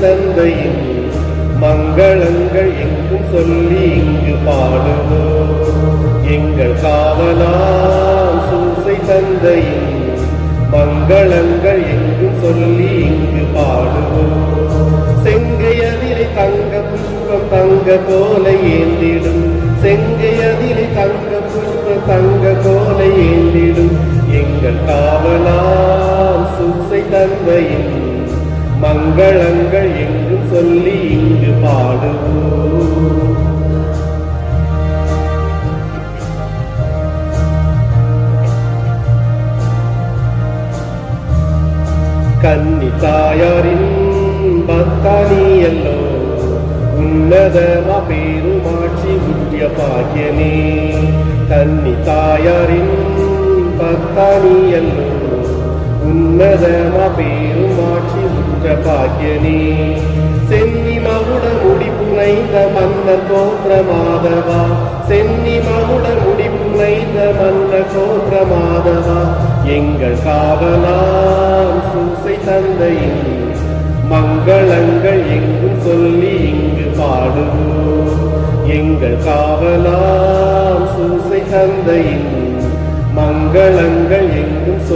தந்தையின் மங்களங்கள் எங்கும் சொல்லி இங்கு பாடுவோம். எங்கள் காவலாம் சூசை தந்தையின் மங்களங்கள் எங்கும் சொல்லி இங்கு பாடுவோம். செங்கையதிரை தங்க புஷ்பம் தங்க கோலை ஏந்திடும். செங்கையதிரை தங்க புஷ்பம் தங்க கோலை ஏந்திடும். எங்கள் காவலாம் சூசை தந்தையின் மங்களங்கள் எங்கும் சொல்லி இங்கு பாடுவோம். கன்னி தாயாரின் பக்தானியல்லோ உன்னதமா பேருமாட்சி உத்திய பாக்கியமே கன்னி தாயாரின் பக்தானியல்லோ உன்னதமா பேர் உற்ற பாக்கியனே சென்னி மகுட முடி புனைந்த மன்னர் கோத்திர மாதவா சென்னி மகுட முடி புனைந்த மன்னர் கோத்திர மாதவா எங்கள் காவலாம் சூசை தந்தையின் மங்களங்கள் எங்கும் சொல்லி இங்கு பாடுவோம். எங்கள் காவலாம் சூசை தந்தையின் மங்களங்கள் எங்கும் சொல்லி